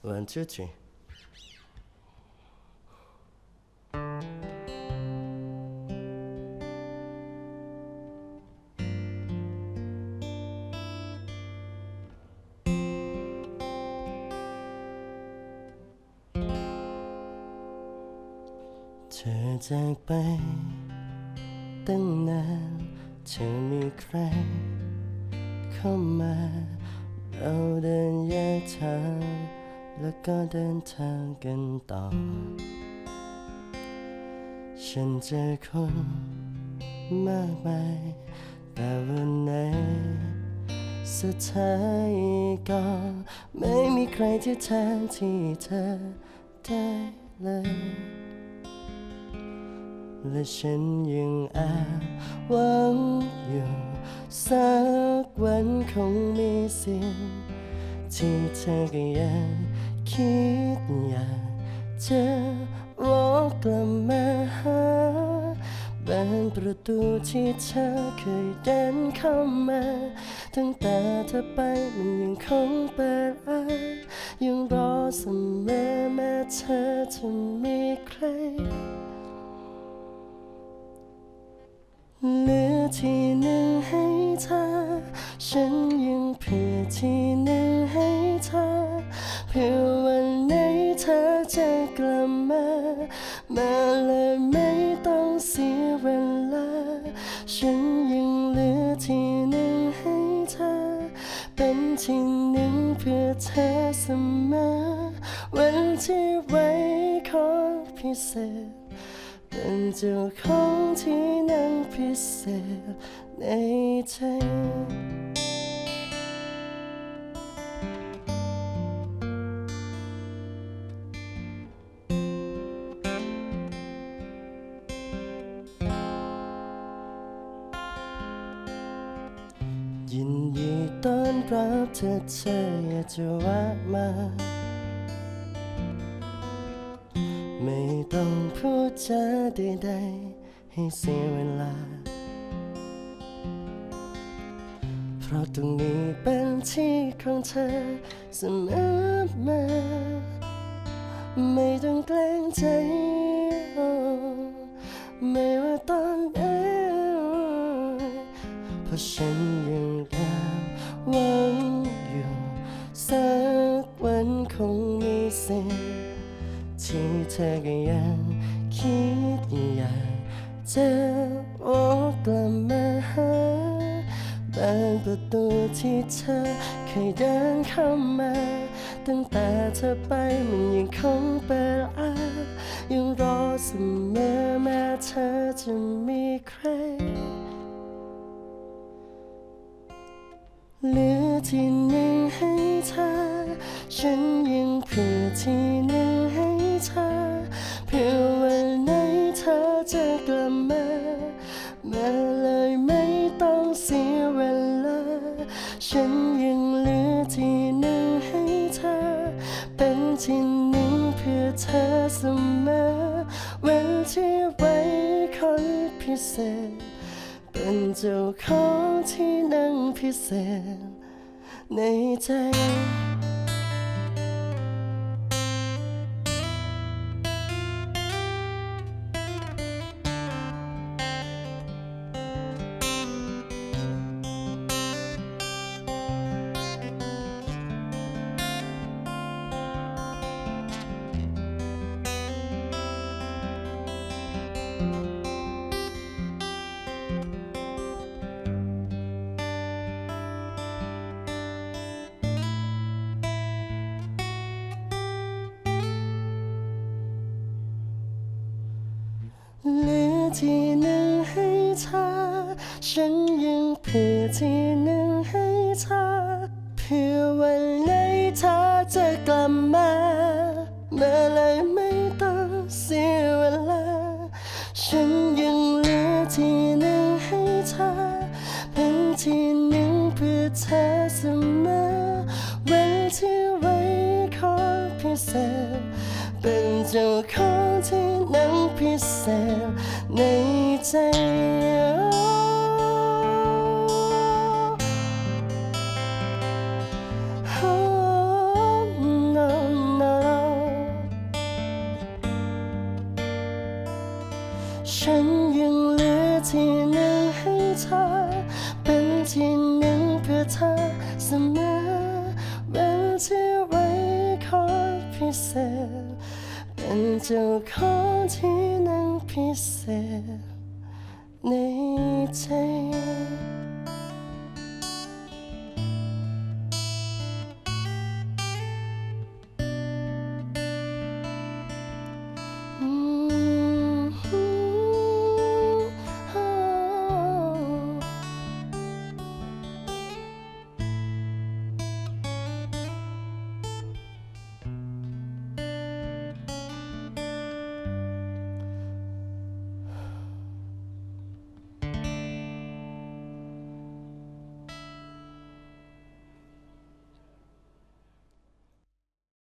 One, two, three. เธอจากไปตั้งนานเธอมีใครเข้ามา เราเดินแยกทาง แล้วก็เดินทางกันต่อ ฉันเจอคนมากมาย แต่วันไหนสุดท้ายก็ไม่มีใครที่แทนที่เธอได้เลย และฉันยังแอบหวังอยู่ สักวันคงมีสิ่ง ที่เธอก็ยังคิดอยากจะวกกลับมาหาบานประตูที่เธอเคยเดินเข้ามา ตั้งแต่เธอไปมันยังคงเปิดอ้ายังรอเสมอแม้เธอจะมีใครเหลือที่หนึ่งให้เธอ ฉันยังเผื่อที่ จะกลับมา มาเลยไม่ต้องเสียเวลา ฉันยังเหลือที่หนึ่งให้เธอ เป็นที่หนึ่งเพื่อเธอเสมอ วันที่ไว้ขอพิเศษ เป็นเจ้าของที่นั่งพิเศษในใจ ยินดีต้อนรับเธอเธออยากจะแวะมา ไม่ต้องพูดจาใดๆให้เสียเวลา เพราะตรงนี้เป็นที่ของเธอเสมอมา ไม่ต้องเกรงใจโอ้ไม่ว่าตอนไหน ราะฉันยังแอบหวังอยู่สักวันคงมีสิ่งที่เธอก็ยังคิดอยากจะวกกลับมาหาบานประตูที่เธอเคยเดินเข้ามา ตั้งแต่เธอไปมันยังคงเปิดอ้ายังรอเสมอแม้เธอจะมีใคร ที่หนึ่งให้เธอ ฉันยังเผื่อที่หนึ่งให้เธอ เพื่อวันไหนเธอจะกลับมามาเลยไม่ต้องเสียเวลา ฉันยังเหลือที่หนึ่งให้เธอ เป็นที่หนึ่งเพื่อเธอเสมอเวันที่ไว้คนพิเศษ เป็นเจ้าของที่นั่งพิเศษ ใน เหลือที่หนึ่งให้เธอ ฉันยังเผื่อที่หนึ่งให้เธอ เพื่อวันไหนเธอจะกลับมาเมื่อไรไม่ต้องเสียเวลา ฉันยังเหลือที่หนึ่งให้เธอเป็นที่หนึ่งเพื่อเธอเสมอวันที่ไว้ขอพิเศษ เป็นเจ้าของที่ แสบในใจฉันยังเหลือที่หนึ่งให้เธอ เป็นที่หนึ่งเพื่อเธอเสมอเป็นที่ไว้คอยพิเศษ 잔뜩 커진 낭빛에 내 이제